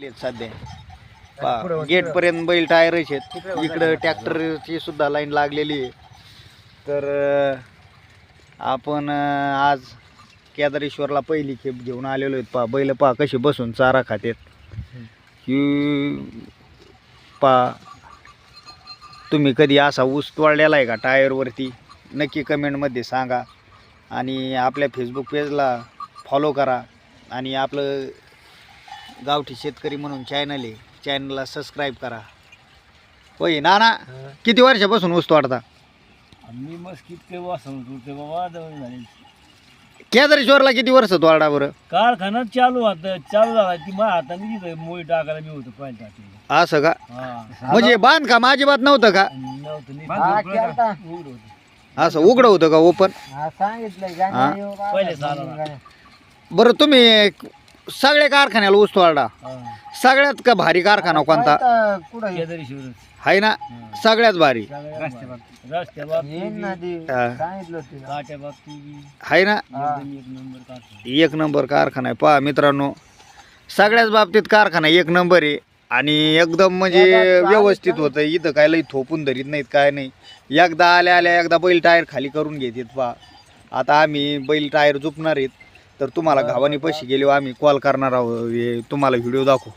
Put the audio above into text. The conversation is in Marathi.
सध्या. गेट पर्यंत बैल टायरच आहेत. इकडं ट्रॅक्टरची सुद्धा लाईन लागलेली आहे. तर आपण आज केदारेश्वरला पहिली खेप घेऊन आलेलो आहेत. पहा बैल पहा कशी बसून चारा खातेत ही पहा तुम्ही कधी असा ऊस तोडलेला आहे का टायरवरती नक्की कमेंटमध्ये सांगा. आणि आपल्या फेसबुक पेजला फॉलो करा. आणि आपलं गावठी शेतकरी म्हणून चॅनल आहे. चॅनलला सबस्क्राईब करा. होय ना ना किती वर्षापासून ऊस तोडता मी मस्त कितके वाचून ते बाबा जवळ झाले केदारेश्वरला किती वर्ष तोडा बरं? कारखाना चालू होता चालू झाला. ती माझ्या हाताने तिथं मोळी टाकायला मी होतो पाहिजे असं का? हा. म्हणजे बांधकाम अजिबात नव्हतं का? नव्हतं नीट हा, उघडं केलता. उघडं होतं. असं उघडं होतं का ओपन सांगितलं हा? पहिले. बरं तुम्ही सगळ्या कारखान्याला ऊस तोडा सगळ्यात का भारी कारखाना कोणता? आहे ना? सगळ्यात भारी. बाबतीत. रस्त्या बाबतीत काट्या बाबतीत आहे ना? एकदम एक नंबर कारखाना. एक नंबर कारखाना आहे. पहा मित्रांनो सगळ्याच बाबतीत कारखाना एक नंबर आहे. आणि एकदम म्हणजे व्यवस्थित होतं. इथं काय लई थोपून धरीत नाहीत काय नाही. एकदा आल्या आल्या एकदा बैल टायर खाली करून घेतात पहा. आता आम्ही बैल टायर झुपणार आहेत. तर तुम्हाला घावानी पैसे गेले आम्ही कॉल करणार आहोत हे तुम्हाला व्हिडिओ दाखवू.